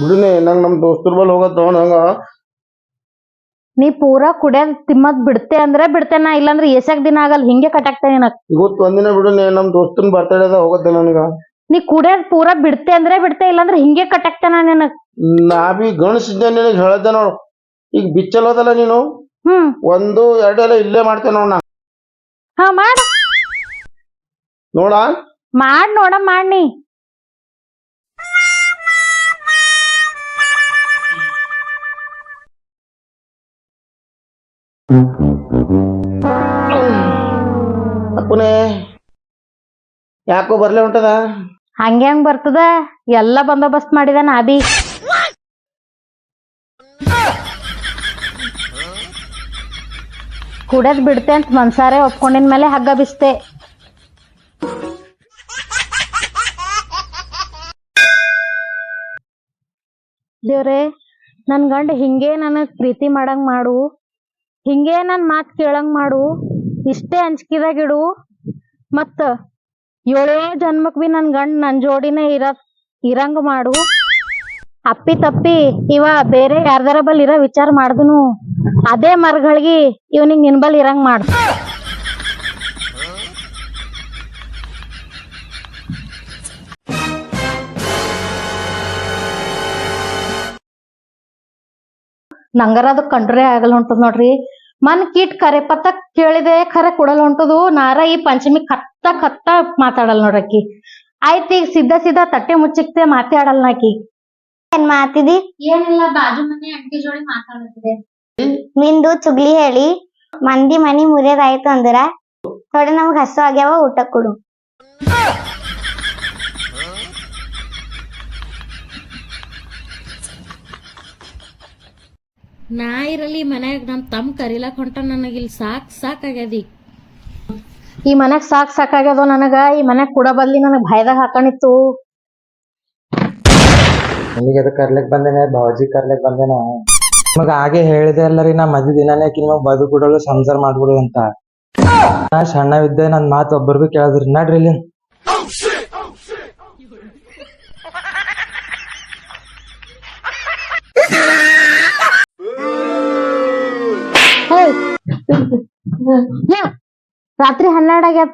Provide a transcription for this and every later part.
ಬಿಡುನೆ ನಂಗ್ ನಮ್ ದೋಸ್ತರ್ ಬಲ್ ಹೋಗತ್ತ ನಂಗ ನೀ ಪೂರಾ ಕುಡಿಯೋದ್ ತಿಮ್ಮದ್ ಬಿಡ್ತೆ ಅಂದ್ರೆ ಬಿಡ್ತೇನ ಇಲ್ಲಾಂದ್ರೆ ಎಸಕ್ ದಿನ ಆಗಲ್ಲ ಹಿಂಗೆ ಕಟ್ಟಾಕ್ತೇನೆ ನಿನಗ್. ಇವತ್ತು ಒಂದಿನ ಬಿಡುನೆ ನಮ್ ದೋಸ್ತನ್ ಬರ್ತಡೇ ಅದ ಹೋಗತ್ತೆ ನನ್ಗ. ನೀ ಕುಡಿಯೋದ್ ಪೂರಾ ಬಿಡ್ತೆ ಅಂದ್ರೆ ಬಿಡ್ತೆ ಇಲ್ಲಾಂದ್ರೆ ಹಿಂಗೆ ಕಟ್ಟಾಕ್ತೇನ ನಿನಗ್. ನಾ ಬಿ ಗಣಸಿದ್ದೆ ನಿನಗ್ ಹೇಳ್ದೆ ನೋಡು. ಈಗ ಬಿಚ್ಚಲ್ ಹೋದಲ್ಲ ನೀನು? ಹ್ಮ್. ಒಂದು ಎರಡು ಎಲ್ಲ ಇಲ್ಲೇ ಮಾಡ್ತೇನೆ ನೋಡ್ ನಾ. ಹಾ ಮಾಡ್. ನೋಡ? ಮಾಡ್ ನೋಡ ಮಾಡ್ ನೀ. ಅಪ್ಪನೇ, ಯಾಕೋ ಬರ್ಲೇ ಹಂಗೆ ಹಂಗ್ ಬರ್ತದ. ಎಲ್ಲ ಬಂದೋಬಸ್ತ್ ಮಾಡಿದ ನಾಬಿ ಕುಡದ್ ಬಿಡ್ತೆ ಅಂತ ಮನ್ಸಾರೆ ಒಪ್ಕೊಂಡಿನ ಮೇಲೆ ಹಗ್ಗ ಬಿಸ್ತೆ. ದೇವ್ರೆ, ನನ್ ಗಂಡ ಹಿಂಗೆ ನನಗ್ ಪ್ರೀತಿ ಮಾಡಂಗ್ ಮಾಡು. ಹಿಂಗೆ ನನ್ ಮಾತ್ ಕೇಳಂಗ್ ಮಾಡು, ಇಷ್ಟೇ ಅಂಜಿಕೆದಾಗಿಡು. ಮತ್ತ ಏಳೇ ಜನ್ಮಕ್ ಬಿ ನನ್ ಗಂಡ ನನ್ ಜೋಡಿನೇ ಇರ ಇರಂಗ ಮಾಡು. ಅಪ್ಪಿ ತಪ್ಪಿ ಇವ ಬೇರೆ ಯಾರ್ದಾರ ಬಲ್ ಇರೋ ವಿಚಾರ ಮಾಡ್ದನು. ಅದೇ ಮರಗಳಿಗೆ ಇವನಿಗೆ ನಿನ್ ಬಲ್ ಇರಂಗ್ ಮಾಡು. ನಂಗರ ಅದು ಕಂಡ್ರೆ ಆಗಲ್ಲ ಹೊಂಟದ್ ನೋಡ್ರಿ. ಮನ್ ಕಿಟ್ ಕರೆ ಪತ್ತ ಕೇಳಿದೆ ಖರೆ ಕೊಡಲ್ ಹೊಂಟದು. ನಾರ ಈ ಪಂಚಮಿ ಕತ್ತ ಕತ್ತ ಮಾತಾಡಲ್ ನೋಡಕ್ಕಿ ಆಯ್ತು ಈಗ ಸಿದ್ಧ ಸಿದ್ಧ ತಟ್ಟೆ ಮುಚ್ಚಿಕ್ತೆ ಮಾತಾಡಲ್ ನಾಕಿ. ಏನ್ ಮಾತಿದಿ? ಏನಿಲ್ಲ ಬಾಜು ಮನೆ ಅಂಟಿ ಜೋಡಿ ಮಾತಾಡ್ತಿದೆ. ನಿಂದು ಚುಗ್ಲಿ ಹೇಳಿ ಮಂದಿ ಮನಿ ಮುರಿಯದಾಯ್ತು ಅಂದ್ರ ಥೋಡೆ ನಮ್ಗ್ ಹಸು ಆಗ್ಯಾವ ಊಟ ಕೊಡು. ನಾ ಇರಲಿ ಮನ್ಯಾಗ ನಮ್ ತಮ್ ಕರಿಲಕ್ ಹೊಂಟ ನನಗ ಇಲ್ಲಿ ಸಾಕ್ ಸಾಕಾಗ್ಯದ ಈಗ. ಈ ಮನ್ಯಾಗ ಸಾಕ್ ಸಾಕಾಗ್ಯದ ನನಗ ಈ ಮನ್ಯಾಗ ಕೂಡ ಬದ್ಲಿ ನನಗ್ ಭಯದಾಗ ಹಾಕಣಿತ್ತು ನಿಮಗೆ ಅದು ಕರ್ಲಿಕ್ ಬಂದೇನೆ? ಭಾವಜಿ ಕರ್ಲಿಕ್ ಬಂದೇನೆ? ನಿಮಗ ಹಾಗೆ ಹೇಳಿದೆ ಅಲ್ಲರಿ ನಾ ಮದಿ ದಿನಾನೇ ಕಿನ್ಮ ಬದುಕುಡಲು ಸಂಸಾರ ಮಾಡ್ಬಿಡು ಅಂತ. ನಾ ಸಣ್ಣವಿದ್ದೆ ನನ್ ಮಾತು ಒಬ್ಬರು ಬಿ ಕೇಳಿದ್ರಿ ನಡ್ರಿ ಇಲ್ಲಿ. ಹೇಯ್. ಯಾ, ರಾತ್ರಿ ಹನ್ನೆರಡ್ ಆಗ್ಯಾದ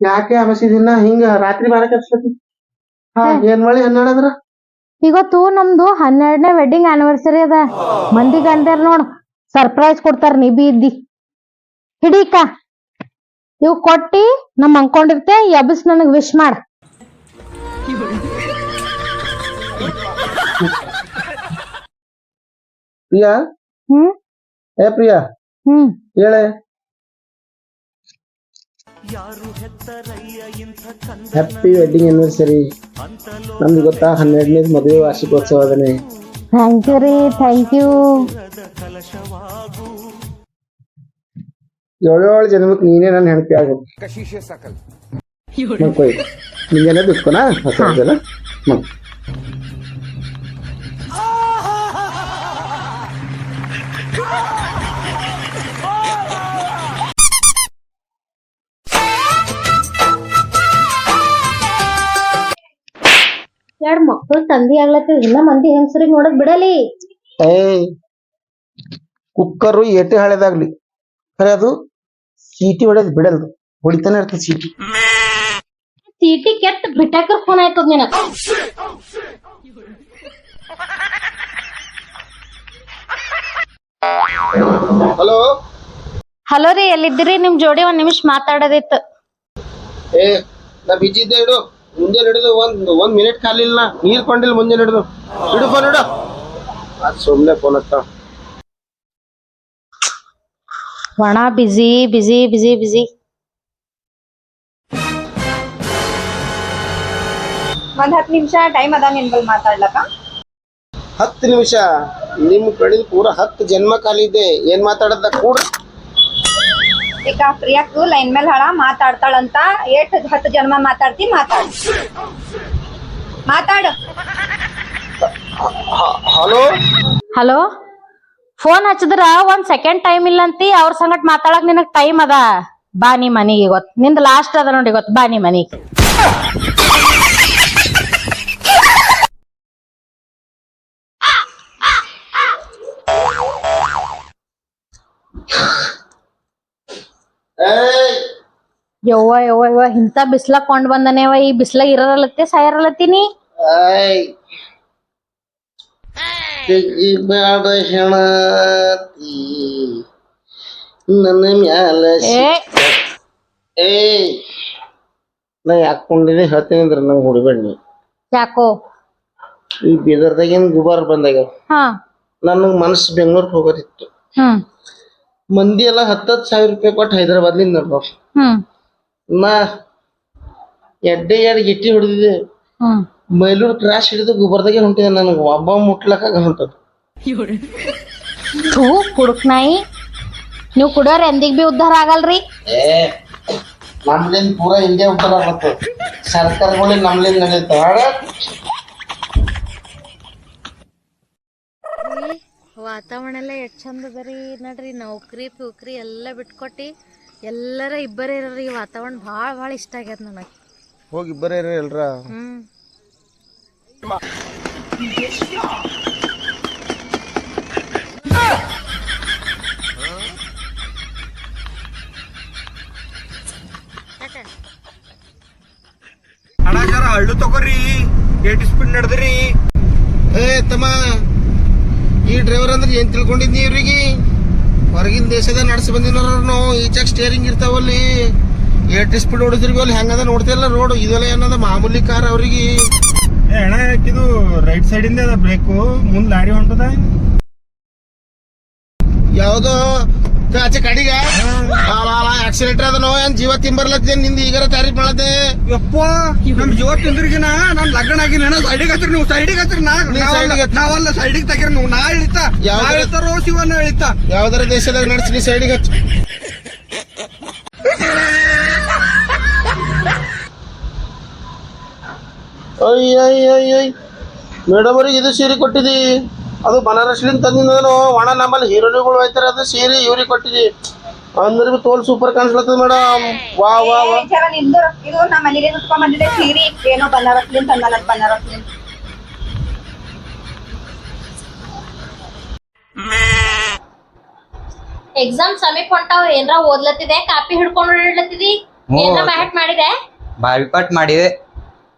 ಯಾಕೆ ಅಮಸಿದಿನ ಹಿಂಗ ರಾತ್ರಿ ಹಚ್ಲತಿ ಹಾ ಏನ್ ಮಾಡಿ ಹನ್ನೆರಡದ್ರ ಇವತ್ತು ನಮ್ದು ಹನ್ನೆರಡನೇ ವೆಡ್ಡಿಂಗ್ ಆನಿವರ್ಸರಿ ಅದ. ಮಂದಿ ಗಂಡರ್ ನೋಡ್ ಸರ್ಪ್ರೈಸ್ ಕೊಡ್ತಾರ ನೀ ಬಿ ಇದ್ದಿ. ಹಿಡೀಕ. ಇವ್ ಕೊಟ್ಟಿ ನಮ್ ಅನ್ಕೊಂಡಿರ್ತೆ ಎಬ್ಬಿಸ್ ನನಗ್ ವಿಶ್ ಮಾಡ. ಪ್ರಿಯಾ ಹ್ಮ್? ಏ ಪ್ರಿಯಾ? ಹ್ಮ್. ಹೇಳೆ. ಹ್ಯಾಪಿ ವೆಡ್ಡಿಂಗ್ ಆನಿವರ್ಸರಿ ನಮ್ಗೆ ಗೊತ್ತಾ ಹನ್ನೆರಡನೇ ಮದುವೆ ವಾರ್ಷಿಕೋತ್ಸವ ಅದನ್ನೇ ಥ್ಯಾಂಕ್ ಯು ರೀ ಥ್ಯಾಂಕ್ ಯು ಏಳೇಳು ಜನ್ಮಕ್ಕೆ ನೀನೇ ನನ್ನ ಹೆಂಡತಿ ಆಗಬೇಕು ಮಲ್ಕೋಯ್ ನಿಂಗೆ ದುಡ್ಕೊನಾ ಹೊಸ ಜನ ಎರಡ್ ಮಕ್ಳು ತಂದಿ ಆಗ್ಲತ್ತ ಇನ್ನ ಮಂದಿ ಹೆಂಗಸರಿಗೆ ನೋಡಕ್ ಬಿಡಲಿ? ಏಯ್ ಕುಕ್ಕರು ಏಟೆ ಹಳೆದಾಗ್ಲಿ. ಖರೆ ಅದು ಸೀಟಿ ಹೊಡೆದ್ ಬಿಡಲ್ದು. ಹೊಡಿತಾನೆ ಇರ್ತದೆ ಸೀಟಿ ಚೀಟಿ ಕೆಟ್ಟ ಬಿಟ್ಟಾಕರ್ ಫೋನ್ ಆಯ್ತದ ನಿನಗ. ಹಲೋ? ಹಲೋ ರೀ ಎಲ್ಲಿದ್ದೀರಿ? ನಿಮ್ ಜೋಡಿ ಒಂದ್ ನಿಮಿಷ ಮಾತಾಡೋದಿತ್ತು. ಏ ನಾ ಬಿಜಿ ಇದ್ದೆ ಇಡು. ಮುಂಜಾನೆ ಹಿಡಿದು ಒಂದ್ ಒಂದ್ ಮಿನಿಟ್ ಕಾಲಿಲ್ಲ ಇಲ್ಲ ನೀರ್ ಕೊಂಡಿಲ್ಲ ಮುಂಜಾನೆ ಹಿಡಿದು ಇಡು ಫೋನ್ ಇಡು. ಅದ್ ಸುಮ್ನೆ ಫೋನ್ ಹತ್ತ. ಒಣ ಬಿಜಿ ಬಿಜಿ ಬಿಜಿ ಬಿಜಿ ಒಂದ್ ಹತ್ತು ನಿಮಿಷ ಟೈಮ್ ಅದ ನಿನ್ ಬಲ್ ಮಾತಾಡ್ಲಕ್ಕ? ಹತ್ತು ನಿಮಿಷ. ನಿಮ್ ಕಡೆ ಪೂರ ಹತ್ತು ಜನ್ಮ ಕಾಲಿದೆ. ಇದೆ ಏನ್ ಮಾತಾಡದ ಕೂಡ? ಈಗ ಪ್ರಿಯಕ್ಕೂ ಲೈನ್ ಮೇಲೆ ಹಳ ಮಾತಾಡ್ತಾಳಂತ ಏಟ್ ಹತ್ತು ಜನ್ಮ ಮಾತಾಡ್ತಿ ಮಾತಾಡ. ಮಾತಾಡು. ಹಲೋ? ಹಲೋ? ಫೋನ್ ಹಚ್ಚಿದ್ರ ಒಂದ್ ಸೆಕೆಂಡ್ ಟೈಮ್ ಇಲ್ಲಂತಿ ಅವ್ರ ಸಂಗಟ್ ಮಾತಾಡಕ್ ನಿನಗ್ ಟೈಮ್ ಅದ. ಬಾ ನೀ ಮನಿಗೆ ಗೊತ್ತ ನಿಂದ ಲಾಸ್ಟ್ ಅದ ನೋಡಿ ಗೊತ್ತ ಬಾ ನೀ ಮನಿಗೆ. ಯವ್ವ ಯವ್ವ ಯವ್ವ ಇಂತ ಬಿಸ್ಲ ಕೊಂಡ್ ಬಂದನೇವ ಈ ಬಿಸ್ಲಾಗ ಇರಲತ್ತೆ ಸಾಯರಲತ್ತೀನಿ ಆಯ್ ಈ ಹೆಣತಿ ನನ್ನ ಮ್ಯಾಲ ಏ! ಏ ನಾ ಯಾಕೊಂಡಿದ್ದೆ ಹೇಳ್ತೀನಿ ಅಂದ್ರೆ ನಂಗೆ ಹೊಡಿಬೇಡ ನೀ. ಯಾಕೋ? ಈ ಬೀದರ್ದಾಗಿನ ಗುಬಾರ್ ಬಂದಾಗ ಹಾ. ನನಗೆ ಮನಸ್ಸು ಬೆಂಗ್ಳೂರ್ಗೆ ಹೋಗೋದಿತ್ತು. ಹ್ಮ್. ಮಂದಿ ಎಲ್ಲ ಹತ್ತತ್ತು ಸಾವಿರ ರೂಪಾಯಿ ಕೊಟ್ಟು ಹೈದರಾಬಾದ್ಲಿಂದ ನೋಡ್ಬಾರ ಹ್ಮ್. ನಾ ಎಡ್ಡೆ ಎರಡು ಗಿಟ್ಟಿ ಹೊಡೆದಿದ್ದೆ. ಹ್ಮ್. ಮೈಲೂರು ಕ್ರಾಶ್ ಹಿಡಿದು ಗುಬರ್ದಾಗೆ ಹೊಂಟಿದೆ ನನಗೆ. ಒಬ್ಬ ಮುಟ್ಲಕ್ಕಾಗ ಹೊಂಟದ ಥೂ ಕುಡುಕ್ ನಾಯಿ. ನೀವು ಕುಡಿಯೋರು ಎಂದಿಗ್ ಬಿ ಉದ್ಧಾರ ಆಗಲ್ರಿ? ಏ ನಮ್ಲಿಂದ ಪೂರಾ ಇಂಡಿಯಾ ಉತ್ತರ ಆಗತ್ತ. ಸರ್ಕಾರಗಳು ನಮ್ಲಿಂದ ನಡೀತಾವ ವಾತಾವರಣ ಎಲ್ಲ ಎಷ್ಟು ಚಂದ ಅದರಿ ನಡ್ರಿ. ನೌಕರಿ ಪೌಕ್ರಿ ಎಲ್ಲ ಬಿಟ್ಕೊಟ್ಟಿ ಎಲ್ಲರ ಇಬ್ಬರೇ ಇರೋರಿ ಈ ವಾತಾವರಣ ಭಾಳ ಭಾಳ ಇಷ್ಟ ಆಗ್ಯದ ನನಗೆ. ಹೋಗಿ ಬರೀ ಎಲ್ರ. ಹ್ಮ್. ಅಣ್ಣಾಚಾರ ಹಳ್ಳು ತಗೋರಿ. ಏಟ್ ಸ್ಪೀಡ್ ನಡೆದ್ರಿ. ಏ ತಮ್ಮ ಈ ಡ್ರೈವರ್ ಅಂದ್ರೆ ಏನ್ ತಿಳ್ಕೊಂಡಿದ್ನಿ ಇವ್ರಿಗೆ? ಹೊರಗಿನ ದೇಶದ ನಡೆಸಿ ಬಂದಿನವ್ರು ಈಚಾಗ ಸ್ಟೇರಿಂಗ್ ಇರ್ತಾವಲ್ಲಿ ಏಟ್ ಸ್ಪೀಡ್ ಹೊಡಿದ್ರಿಗೆ ಅಲ್ಲಿ ಹೆಂಗದ ನೋಡ್ತಿಲ್ಲ ರೋಡ್ ಇದೆಲ್ಲ ಏನದ ಮಾಮೂಲಿ ಕಾರ್ ಅವ್ರಿಗೆ? ಹೆಣ ಅಣ್ಣ ಇದು ರೈಟ್ ಸೈಡ್ ಇಂದ ಅದ ಬ್ರೇಕು ಮುಂದ್ ಲಾರಿ ಹೊಂಟದ? ಯಾವ್ದೋ ಆಚೆ ಕಡಿಗ ಆಕ್ಸಿಡೆಂಟ್ ಅದನೋ ಏನ್ ಜೀವ ತಿಂಬರ್ಲತ್ತೇನ್ನಿಂದ ಈಗಾರ ತಾರೀಫ್ ಮಾಡದೆ ಯಪ್ಪ ನಮ್ ಜೀವ ತಿಂದ್ರಿಗಿನ ನಾನ್ ಲಗ್ನ ಆಗಿನ ಸೈಡಿಗೆ ಹತ್ತಿರ ನೀವು ಸೈಡಿಗೆ ಹತ್ತಿರ ನಾ ನೀ ನಾವಲ್ಲ- ಸೈಡಿಗೆ ತಗಿರ ನೀವು ನಾ ಇಳಿತ. ಯಾವ ಇಳಿತಾರೋ ಶಿವನ ಇಳಿತ. ಯಾವ್ದಾರ ದೇಶದಾಗ ನಡೆಸಿ ನೀ ಸೈಡಿಗೆ ಹಚ್ಚ ಅಯ್ಯಯ್ಯಯ್ಯಯ್ ಮೇಡಮ್ ಅವ್ರಿಗೆ ಇದು ಸೀರೆ ಕೊಟ್ಟಿದಿ. ಅದು ಬನಾರಸ್ಲಿಂದ ತಂದಿದ್ದೇನು ಒಣ ನಮ್ಮಲ್ಲಿ ಹೀರೋನಿಗಳು ಹೋಯ್ತಾರೆ ಅದು ಸೀರೆ ಇವ್ರಿಗೆ ಕೊಟ್ಟಿದಿ. ಅಂದ್ರೆ ಬಿ ತೋಲ್ ಸೂಪರ್ ಕಾಣಿಸ್ಲತ್ತದ ಮೇಡಮ್ ವಾ ವಾ ವಾ. ಏ, ಜರ ನಿಂದು ಇದು ನಮ್ಮ ಉಟ್ಕೊಂಡ್ ಬಂದಿದೆ ಸೀರಿ ಏನೋ ಎಕ್ಸಾಮ್ ಸಮೀಪ ಹೊಂಟಾವ ಏನ್ರ ಓದ್ಲತ್ತಿದೆ? ಕಾಪಿ ಹಿಡ್ಕೊಂಡು ಓಡಾಡ್ಲತ್ತಿದಿ? ಏನ್ರ ಮ್ಯಾಟ್ ಮಾಡಿದೆ? ಬಾಯ್ಕಾಟ್ ಮಾಡಿದೆ.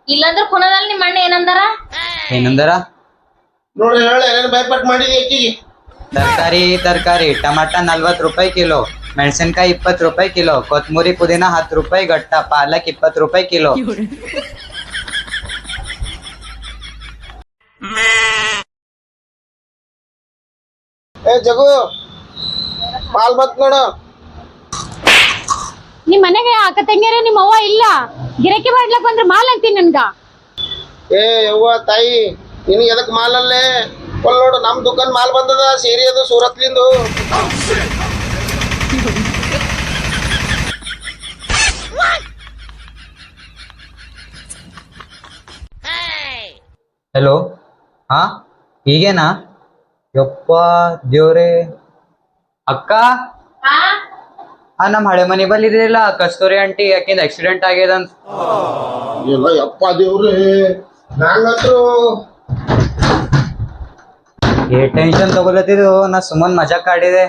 ಇಲ್ಲಂದ್ರ ಕುನದಲ್ಲಿ ನಿಮ್ಮ ಅಣ್ಣ ಏನಂದಾರ? ಏನಂದರ? ನೋಡಿ ಹೇಳ ಏನೇನು ಭಯಪಟ್ಟು ಮಾಡಿದಿ ಅಕ್ಕಿಗೆ? ತರಕಾರಿ ತರಕಾರಿ. ಟಮಾಟ ನಲ್ವತ್ತು ರೂಪಾಯಿ ಕಿಲೋ. ಮೆಣಸಿನ್ಕಾಯಿ ಇಪ್ಪತ್ತು ರೂಪಾಯಿ ಕಿಲೋ ಕೊತ್ತಂಬರಿ ಪುದೀನ ಹತ್ತು ರೂಪಾಯಿ ಗಟ್ಟ ಪಾಲಕ್ ಇಪ್ಪತ್ತು ರೂಪಾಯಿ ಕಿಲೋ. ಏ ಜಗು ಮಾಲ್ ಬತ್ ನೋಡು. ನಿಮ್ ಮನೆಗೆ ಅಕ್ಕ ತಂಗಿಯರ ನಿಮ್ಮ ಅವ್ವ ಇಲ್ಲ? ಗಿರಕಿ ಮಾಡ್ಲಕ್ ಬಂದ್ರೆ ಮಾಲ್ ಅಂತೀನಿ ನನ್ಗ. ಏ ಅವ್ವ ತಾಯಿ ನಿನಗೆ ಎದಕ್ ಮಾಲ್ ಅಲ್ಲೇ ಒಲ್ ನೋಡು ನಮ್ ದುಕಾನ್ ಮಾಲ್ ಬಂದದ ಸೀರೆ ಅದು ಸೂರತ್ಲಿಂದು. ಹಲೋ ಹಾ ಈಗೇನಾ ಯಪ್ಪ ದೇವ್ರೆ. ಅಕ್ಕ? ಆ ನಮ್ಮ ಹಳೆ ಮನೆ ಬಲ್ಲಿ ಇರಲಿಲ್ಲ ಕಸ್ತೂರಿ ಆಂಟಿ ಯಾಕಿಂದ ಆಕ್ಸಿಡೆಂಟ್ ಆಗ್ಯದಂತ ಎಲ್ಲ ಯಪ್ಪ ದೇವ್ರಿ. ನಂಗಂತ್ರು ಏ ಟೆನ್ಷನ್ ತಗೊಲತ್ತಿದ್ದು ನಾ ಸುಮ್ಮನ್ ಮಜಾಕ್ ಆಡಿದೆ.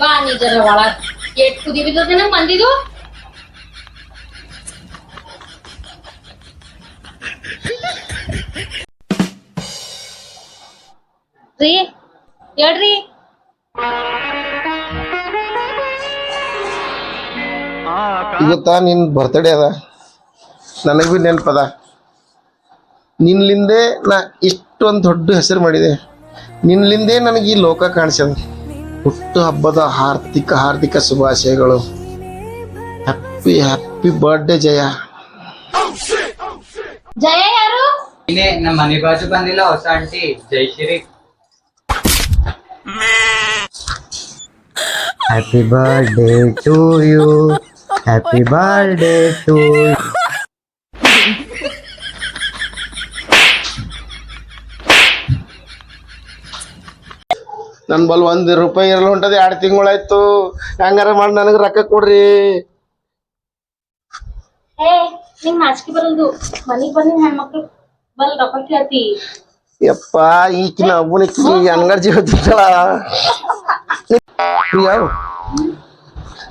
ಬಾ ನೀ ಜರ ಒಳಗ್ ಏಟ್ ಕುದಿ ಬಿದ್ದದ ಮಂದಿದು ರೀ ಹೇಳ್ರಿ. ಇವತ್ತ ನಿನ್ ಬರ್ತಡೇ ಅದ? ನನಗೆ ಬಿ ನೆನಪದ. ನಿನ್ಲಿಂದೆ ನಾ ಇಷ್ಟೊಂದು ದೊಡ್ಡ ಹೆಸರು ಮಾಡಿದೆ. ನಿನ್ಲಿಂದೇ ನನಗೆ ಈ ಲೋಕ ಕಾಣಿಸ್ಯದ. ಹುಟ್ಟು ಹಬ್ಬದ ಹಾರ್ದಿಕ ಹಾರ್ದಿಕ ಶುಭಾಶಯಗಳು. Happy happy birthday Jaya. Jaya ಯಾರು? ಇನ್ನೇ ನಮ್ಮ ಮನೆ ಬಾಜು ಬಂದಿಲ್ಲ ಹೊಸ aunty. Jaishree happy birthday to you happy birthday to ನನ್ ಬಲ್ ಒಂದ್ ರೂಪಾಯಿ ಇರಲ್ಲ ಹೊಂಟದ ಎರಡು ತಿಂಗಳಾಯ್ತು. ಹೆಂಗಾರ ಮಾಡಿ ನನಗೆ ರೊಕ್ಕ ಕೊಡ್ರಿ. ಯಪ್ಪ ಈಕಿನ ಒಬ್ಬನಿಕ್ಕಿ ಹೆಂಗಾರ ಜೀವತ್ತಿದ್ದಳ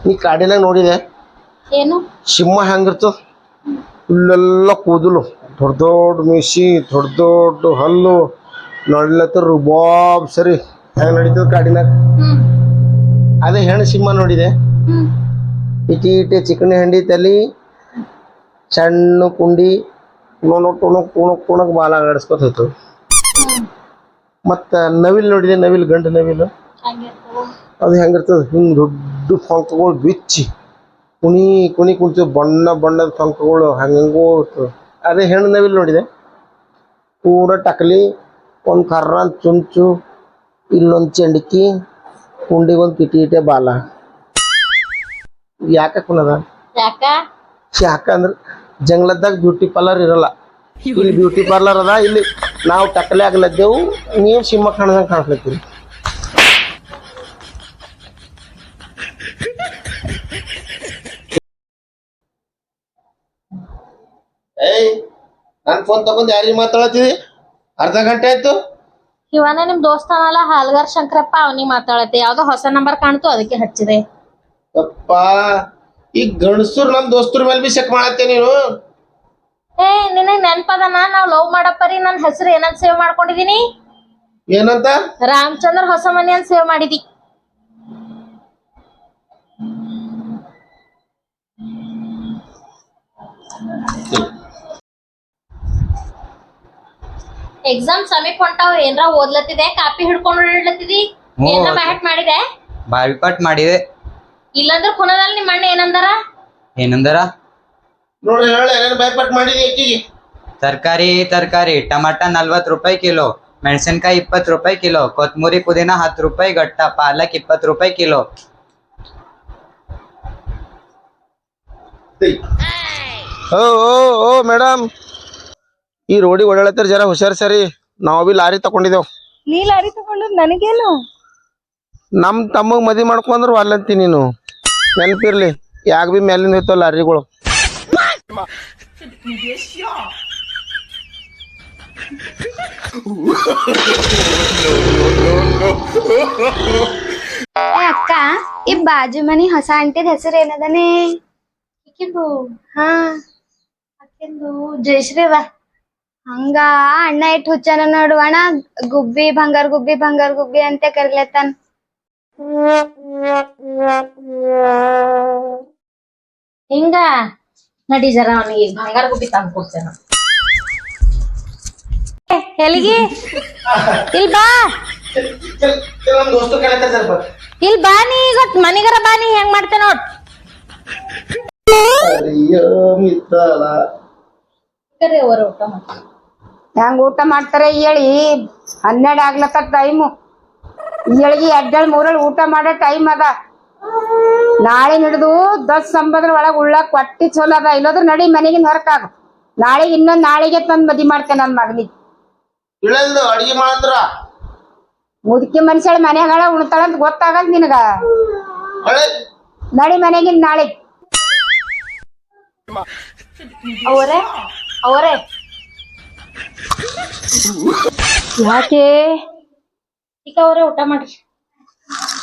ನೀ ಕಾಡಿನಾಗ ನೋಡಿದೆ. ಏನು? ಸಿಂಹ ಹೆಂಗಿರ್ತದ ಇಲ್ಲೆಲ್ಲ ಕೂದಲು. ದೊಡ್ಡ ದೊಡ್ಡ ಮಿಸಿ ದೊಡ್ಡ ದೊಡ್ಡ ಹಲ್ಲು. ನೋಡ್ಲತ್ತ ಬಾಬ್ ಸರಿ. ಹೆಂಗ್ ನಡೀತದ ಕಾಡಿನಾಗ? ಅದೇ ಹೆಣ್ಣು ಸಿಂಹ ನೋಡಿದೆ. ಇಟಿ ಇಟಿ ಚಿಕಣಿ ಹಂಡಿ ತಲಿ ಸಣ್ಣ ಕುಂಡಿ ಟುಣಕ್ ಟುಣಕ್ ಟುಣಕ್ ಟುಣಕ್ ಬಾಲ ಆಡಿಸ್ಕೊತ ಹೋಯ್ತು ಮತ್ತ ನವಿಲ್ ನೋಡಿದೆ ನವಿಲ್ ಗಂಡು ನವಿಲು. ಅದು ಹೆಂಗಿರ್ತದ ಹಿಂಗ್ ದೊಡ್ಡ ಫಂಕಗಳು ಬಿಚ್ಚಿ. ಕುಣಿ ಕುಣಿ ಕುಣಿತು ಬಣ್ಣ ಬಣ್ಣದ ಫಂಕಗಳು ಹಂಗಂಗೋ ಇರ್ತದ. ಅದೇ ಹೆಣ್ಣು ನವಿಲ್ ನೋಡಿದೆ. ಪೂರ ಟಕಲಿ ಒಂದು ಕರ್ರ ಚುಂಚು ಇಲ್ಲೊಂದು ಚೆಂಡಕಿ ಕುಂಡಿಗೊಂದು ಕಿಟಿ ಇಟ್ಟೆ ಬಾಲ. ಯಾಕ ಕುನದ ಯಾಕ? ಯಾಕ ಅಂದ್ರೆ ಜಂಗ್ಲದಾಗ ಬ್ಯೂಟಿ ಪಾರ್ಲರ್ ಇರಲ್ಲ. ಇಲ್ಲಿ ಬ್ಯೂಟಿ ಪಾರ್ಲರ್ ಅದ ಇಲ್ಲಿ ನಾವು ಟಕಲೆ ಆಗ್ಲದ್ದೇವು ನೀವು ಸಿಂಹ ಕಾಣದಂಗೆ ಕಾಣಿಸ್ಲತ್ತೀರಿ. ಏಯ್ ನನ್ನ ಫೋನ್ ತಗೊಂಡು ಯಾರಿಗೆ ಮಾತಾಡತ್ತಿದಿ ಅರ್ಧ ಗಂಟೆ ಆಯ್ತು. ಇವನ ನಿಮ್ ದೋಸ್ತನಲ್ಲ ಹಾಲ್ಗಾರ್ ಶಂಕರಪ್ಪ ಅವನಿ ಮಾತಾಡತ್ತೆ. ಯಾವ್ದೋ ಹೊಸ ನಂಬರ್ ಕಾಣ್ತು ಅದಕ್ಕೆ ಹಚ್ಚಿದೆ. ಅಪ್ಪ ಈ ಗಂಡಸರು ನಮ್ಮ ದೋಸ್ತರ ಮೇಲೆ ಬಿ ಚೆಕ್ ಮಾಡತ್ತೆ ನೀನು? ಏ ನಿನಗ್ ನೆನ್ಪದನ? ನಾವ್ ಲವ್ ಮಾಡಪ್ಪರಿ ನನ್ ಹೆಸರು ಏನಂತ ಸೇವ್ ಮಾಡ್ಕೊಂಡಿದೀನಿ? ಏನಂತ? ರಾಮಚಂದ್ರ ಹೊಸ ಮನೆ ಅಂತ ಸೇವ್ ಮಾಡಿದಿ. ಎಕ್ಸಾಮ್ ಸಮೀಪ ಹೊಂಟಾವ್ ಏನರ ಓದ್ಲತ್ತಿದೆ? ಕಾಪಿ ಹಿಡ್ಕೊಂಡು ಇಡ್ಲತ್ತಿದಿ ಹ್ಞೂ. ಏನ್ರ ಮ್ಯಾಟ್ ಮಾಡಿದೆ? ಬಾಯ್ಕಾಟ್ ಮಾಡಿದೆ. ಇಲ್ಲಂದ್ರ ಕುನದಲ್ಲಿ ನಿಮ್ಮ ಅಣ್ಣ ಏನಂದಾರ? ಏನಂದರ? ನೋಡ್ರಿ ಹೇಳ ಏನೇನು ಭಯಪಟ್ಟು ಮಾಡಿದಿ ಆಕಿಗೆ ತರಕಾರಿ ತರಕಾರಿ. ಟಮಾಟ ನಲ್ವತ್ತು ರೂಪಾಯಿ ಕಿಲೋ. ಮೆಣಸಿನ್ಕಾಯಿ ಇಪ್ಪತ್ತು ರೂಪಾಯಿ ಕಿಲೋ. ಕೊತ್ತಂಬರಿ ಪುದೀನ ಹತ್ತು ರೂಪಾಯಿ ಗಟ್ಟ ಪಾಲಕ್ ಇಪ್ಪತ್ತು ರೂಪಾಯಿ ಕಿಲೋ. ಓ ಓ ಓ ಮೇಡಮ್. ಈ ರೋಡಿ ಓಡಾಡತ್ತರ ಜರ ಹುಷಾರ್ ಸರಿ. ನಾವು ಬಿ ಲಾರಿ ತಕೊಂಡಿದ್ದೇವ್ ನೀ ಲಾರಿ ತಗೊಂಡು ನನಗೇನು? ನಮ್ ತಮ್ಮಗ್ ಮದಿ ಮಾಡ್ಕೊಂಡ್ರು ಅಲ್ಲಂತಿ ನೀನು. ನೆನಪಿರ್ಲಿ ಯಾಕ ಬಿ ಮೇಲಿಂದ ಹೋಯ್ತಾವ ಲಾರಿಗಳು. ಏ ಅಕ್ಕ ಈ ಬಾಜು ಮನಿ ಹೊಸ ಆಂಟಿದ ಹೆಸರು ಏನದನೆ? ಹಾ. ಆಕಿಂದು ಜಯಶ್ರೀ ಅದ ಹಂಗ ಅಣ್ಣ ಇಟ್ ಹುಚ್ಚನ ನೋಡು ಅಣ್ಣ. ಗುಬ್ಬಿ ಬಂಗಾರ ಗುಬ್ಬಿ ಬಂಗಾರ ಗುಬ್ಬಿ ಅಂತ ಕರಿಲತ್ತಾನ ಹಿಂಗ ನಡಿ ಜರ ಅವನಿಗೆ ಬಂಗಾರ ಗುಬ್ಬಿ ತಂದು ಕೊಡ್ತೇನೆ ಎಲ್ಲಿಗೆ? ಇಲ್ ಬಾ. ಇಲ್ ಬಾ ನೀ ಈಗ. ಮನಿಗರ ಬಾ ನೀ ಹೆಂಗ್ ಮಾಡ್ತೇ ನೋಡ್. ಕರೆ ಅವರು ಊಟ ಮಾಡ್ತಾರೆ. ಹೆಂಗ್ ಊಟ ಮಾಡ್ತಾರೆ ಹೇಳಿ? ಹನ್ನೆರಡು ಆಗ್ಲತ್ತ ಟೈಮು ಏಳಿಗೆ ಎಡ್ಡಳ್ ಮೂರಳ್ ಊಟ ಮಾಡೋ ಟೈಮ್ ಅದ. ನಾಳೆ ಹಿಡಿದು ದಸ್ ಸಂಬದ್ರ ಒಳಗೆ ಉಳ್ಳಾಕ್ ಕೊಟ್ಟಿ ಚಲೋ ಅದ. ಇಲ್ಲದ್ರ ನಡಿ ಮನೆಗಿನ ಹೊರಕಾಗ. ನಾಳೆ ಇನ್ನೊಂದ್ ನಾಳೆಗೆ ತಂದ್ ಮದಿ ಮಾಡ್ತೇನೆ ನನ್ನ ಮಗನಿಗೆ. ಇಳಲ್ದು ಅಡಿಗೆ ಮಾಡಂದ್ರ? ಮುದುಕಿ ಮನುಷ್ಯಳ ಉಣ್ತಾಳ ಅಂತ ಗೊತ್ತಾಗಲ್ ನಿನಗ. ನಡಿ ಮನೆಗಿನ್ ನಾಳೆ ಅವರೇ? ಅವರೇ? ಯಾಕೆ? ಈಗ ಅವರೇ ಊಟ ಮಾಡ್ರಿ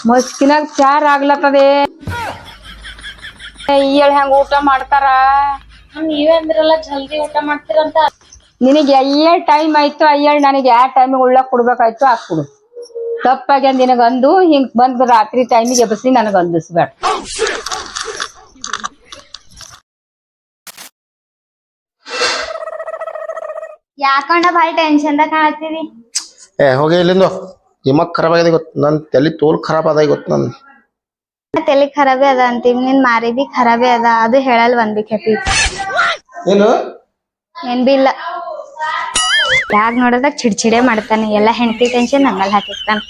ಮಸ್ಕಿನಾಗ ಚಾರ್ ಆಗ್ಲತ್ತದೆ ಏಳ್ ಹೆಂಗ ಊಟ ಮಾಡ್ತಾರ? ನೀವೇ ಅಂದ್ರಲ್ಲ ಜಲ್ದಿ ಊಟ ಮಾಡ್ತೀರಂತ. ನಿನಗೆ ಅಯ್ಯಳ್ ಟೈಮ್ ಆಯ್ತು ಅಯ್ಯಳ್ ನನಗೆ ಯಾವ ಟೈಮಿಗೆ ಉಳ್ಳಕ್ ಕೊಡ್ಬೇಕಾಯ್ತು ಹಾಕ್ಕೊಡು ತಪ್ಪಾಗಿ ನಿನಗಂದು ಹಿಂಗ್ ಬಂದ್ ರಾತ್ರಿ ಟೈಮಿಗೆ ನನಗೆ ನನಗ ಯಾಕಣ್ಣ ಟೆನ್ಷನ್ ಟೆನ್ಷನ್ದಾಗ ಕಾಣತ್ತೀರಿ ಏ ಹೋಗಿ ಇಲ್ಲಿಂದ. ನಿಮಗ್ ಖರಾಬ್ ಆಗಿದೆ ಗೊತ್ತ ನನ್ ತಲೆ ತೋಲ್ ಖರಾಬ್ ಅದ ಗೊತ್ತು ನನ್ ತಲೆ ಖರಾಬೇ ಅದ ಅಂತೀವಿ ನಿನ್ ಮಾರಿ ಬಿ ಖರಾಬೇ ಅದ ಅದು ಹೇಳಲ್ ಒಂದ್ ಬಿ ಕೆಪಿ ಏನು? ಏನ್ ಬಿ ಇಲ್ಲ. ಯಾಕ ನೋಡದಾಗ ಚಿಡ್ಚಿಡೆ ಮಾಡ್ತಾನೆ ಎಲ್ಲ ಹೆಂಡತಿ ಟೆನ್ಷನ್ ನಮ್ಮಲ್ಲಿ ಹಾಕಿರ್ತಾನೆ.